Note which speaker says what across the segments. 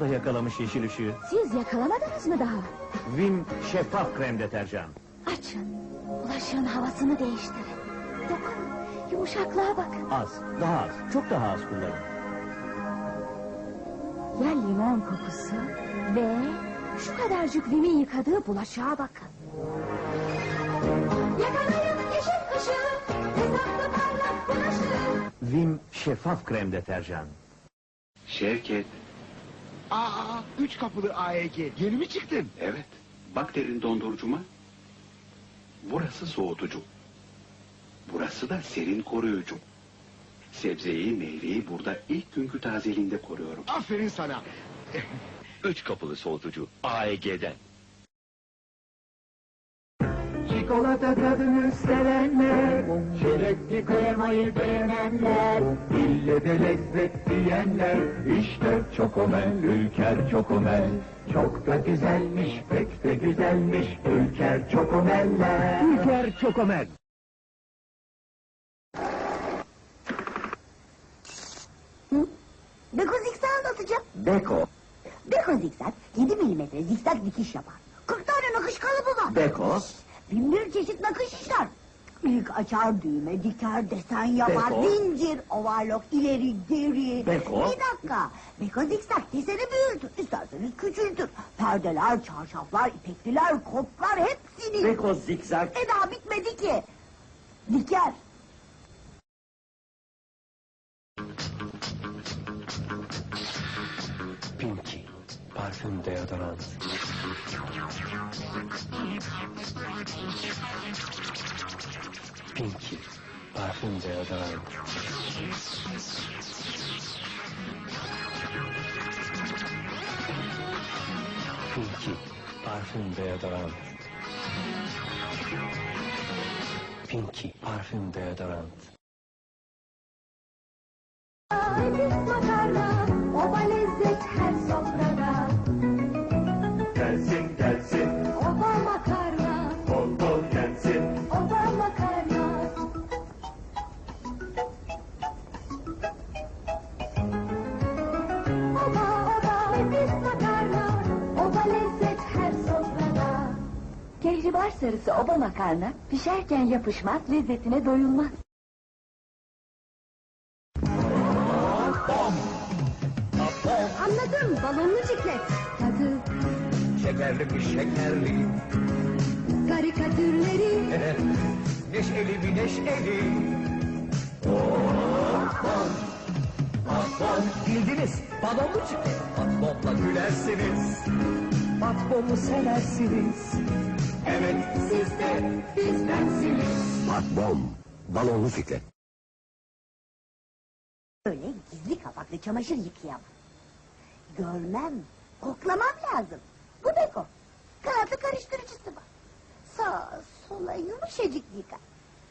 Speaker 1: da yakalamış yeşil ışığı.
Speaker 2: Siz yakalamadınız mı daha?
Speaker 1: Vim şeffaf krem deterjan.
Speaker 2: Açın. Bulaşığın havasını değiştirin. Dokunun. Yumuşaklığa bakın.
Speaker 1: Az, daha az, çok daha az kullanın.
Speaker 2: Ya limon kokusu ve şu kadarcık Vim'in yıkadığı bulaşığa bakın. Yakalayın yeşil ışığı. Hesaplı parlak bulaşığı.
Speaker 1: Vim şeffaf krem deterjan.
Speaker 3: Şevket,
Speaker 4: Aa, üç kapılı AEG. Yeni mi çıktın?
Speaker 3: evet. Bak derin dondurucuma. Burası soğutucu. Burası da serin koruyucu. Sebzeyi, meyveyi burada ilk günkü tazeliğinde koruyorum.
Speaker 4: Aferin sana.
Speaker 5: Üç kapılı soğutucu AEG'den.
Speaker 6: Çikolata tadını sevenler, çilekli kremayı beğenenler, ille de lezzet diyenler, işte Çokomel, Ülker Çokomel. Çok da güzelmiş, pek de güzelmiş, Ülker Çokomeller.
Speaker 1: Ülker Çokomel.
Speaker 7: Beko zikzak anlatacağım.
Speaker 6: Beko,
Speaker 7: Beko zikzak 7 milimetre zikzak dikiş yapar. 40 tane nakış kalıbı var.
Speaker 6: Beko,
Speaker 7: Bin bir çeşit nakış işler. İlk açar düğme, diker, desen yapar,
Speaker 6: Beko.
Speaker 7: zincir, overlock, ileri, geri.
Speaker 6: Beko.
Speaker 7: Bir dakika. Beko zikzak deseni büyütür, isterseniz küçültür. Perdeler, çarşaflar, ipekliler, kotlar hepsini.
Speaker 6: Beko zikzak,
Speaker 7: E daha bitmedi ki. Diker.
Speaker 5: Parfüm deodorant. Pinky. Parfüm deodorant. Pinky. Parfüm deodorant. Pinky. Parfüm deodorant.
Speaker 2: Nefis makarna, oba lezzet her sofrada. Sarısı oba makarna pişerken yapışmaz, lezzetine doyulmaz. Anladım, balonlu ciklet. Tadı,
Speaker 6: Şekerli bir şekerli,
Speaker 2: karikatürleri,
Speaker 6: neşeli bir neşeli. Patron bildiniz, balonlu çıktı. Patronla gülersiniz, patronu seversiniz. Evet siz de bizdensiniz. Patron, balonlu fikret.
Speaker 7: Öyle gizli kapaklı çamaşır yıkayamam. Görmem, koklamam lazım. Bu Beko. Kanatlı karıştırıcısı var. Sağa sola yumuşacık yıkar.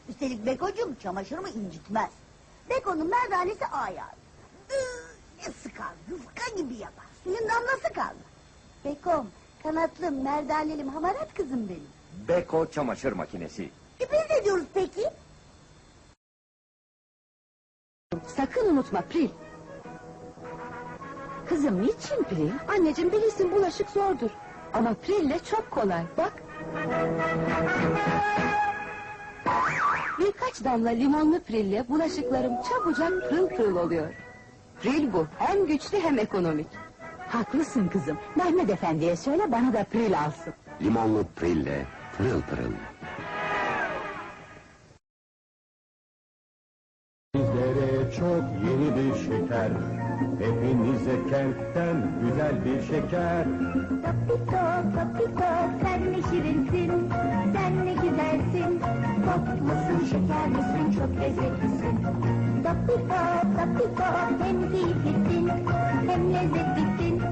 Speaker 7: Üstelik Beko'cum çamaşırımı incitmez. Beko'nun merdanesi ayağı. Ne sıkar, yufka gibi yapar. Suyun damlası kalmaz. Bekom, kanatlı, merdanelim, hamarat kızım benim.
Speaker 6: Beko çamaşır makinesi.
Speaker 7: E biz ne diyoruz peki?
Speaker 2: Sakın unutma Pril. Kızım niçin Pril? Anneciğim bilirsin bulaşık zordur. Ama Pril'le çok kolay bak. Birkaç damla limonlu Pril'le bulaşıklarım çabucak pırıl pırıl oluyor. Pril bu. Hem güçlü hem ekonomik. Haklısın kızım. Mehmet Efendi'ye söyle bana da Pril alsın.
Speaker 8: Limonlu prille pırıl pırıl.
Speaker 6: Bizlere çok yeni bir şeker. Hepinize kentten güzel bir şeker.
Speaker 2: Tapito, tapito, sen ne şirinsin, sen ne güzelsin. Pop musun, şeker misin, çok lezzetlisin. Tapito, tapito, hem keyiflisin, hem lezzetlisin.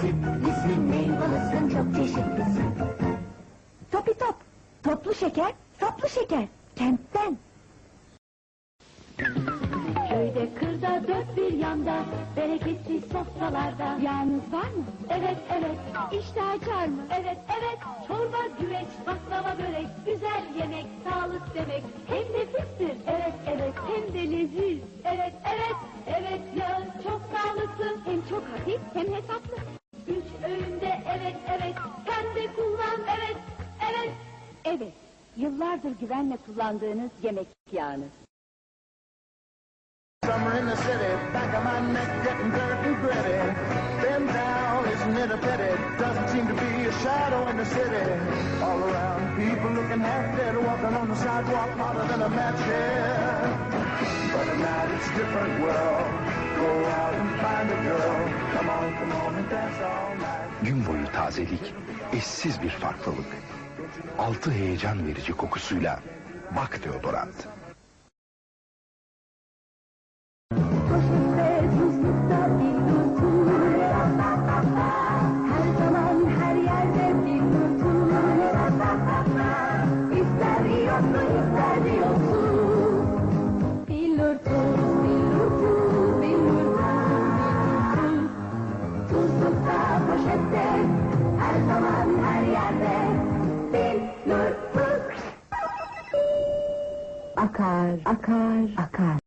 Speaker 2: Sütlüsün, meyvalısın, çok çeşitlisin. Topi top, toplu şeker, saplı şeker, kentten. Köyde kırda dört bir yanda Bereketli sofralarda. Yağınız var mı? Evet evet. İşte açar mı? Evet evet. Çorba güveç baklava börek. Güzel yemek sağlık demek. Hem nefistir Evet evet. Hem de leziz Evet evet. Evet ya çok sağlıklı. Hem çok hafif hem hesaplı.
Speaker 5: Evet, evet. Sen de kullan, evet. Evet, yıllardır güvenle kullandığınız yemek yağınız.
Speaker 9: Summer in the city, back of my neck getting dirt and gritty. Bend down, isn't it a pity? Doesn't seem to be a shadow in the city. All around, people looking half dead, walking on the sidewalk harder than a match head. But at night it's a different world. Go out and find a girl. Come on, come on and dance all night.
Speaker 2: Gün boyu tazelik, eşsiz bir farklılık. Altı heyecan verici kokusuyla Bak deodorant.
Speaker 5: Akar, akar, akar.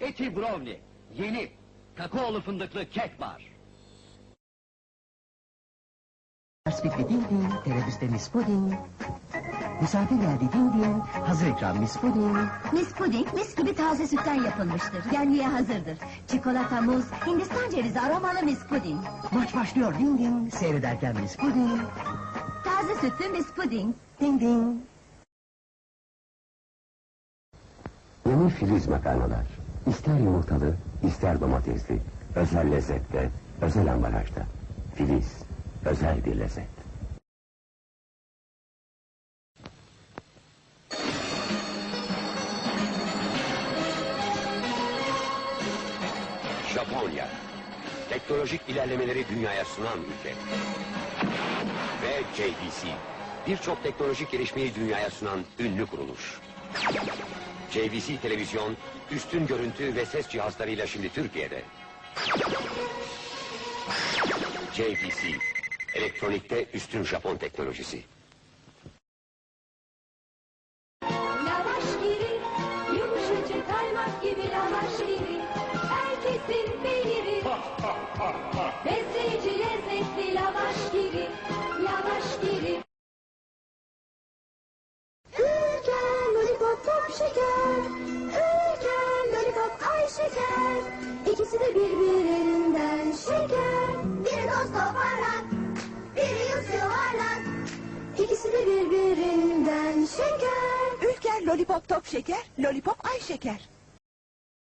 Speaker 10: Eti brownie.
Speaker 11: Yeni. Kakaolu fındıklı kek var.
Speaker 12: Aspikli ding ding, Pudding. Misafir geldi ding ding, hazır ikram Miss Pudding.
Speaker 13: Mis puding mis gibi taze sütten yapılmıştır. Yenmeye hazırdır. Çikolata, muz, Hindistan cevizi aromalı mis puding.
Speaker 12: Maç başlıyor ding ding, seyrederken Miss Pudding.
Speaker 13: Taze sütlü mis puding.
Speaker 12: Ding ding.
Speaker 8: Yeni filiz makarnalar. İster yumurtalı, ister domatesli. Özel lezzette, özel ambalajda. Filiz, özel bir lezzet.
Speaker 6: Japonya. Teknolojik ilerlemeleri dünyaya sunan ülke. Ve JVC. Birçok teknolojik gelişmeyi dünyaya sunan ünlü kuruluş. JVC televizyon, üstün görüntü ve ses cihazlarıyla şimdi Türkiye'de. JVC, elektronikte üstün Japon teknolojisi.
Speaker 5: Ülker, lollipop, ay şeker. İkisi de birbirinden şeker. Biri dost toparlak, biri yüz yuvarlak. İkisi de birbirinden şeker.
Speaker 12: Ülker lollipop top şeker, lollipop ay şeker.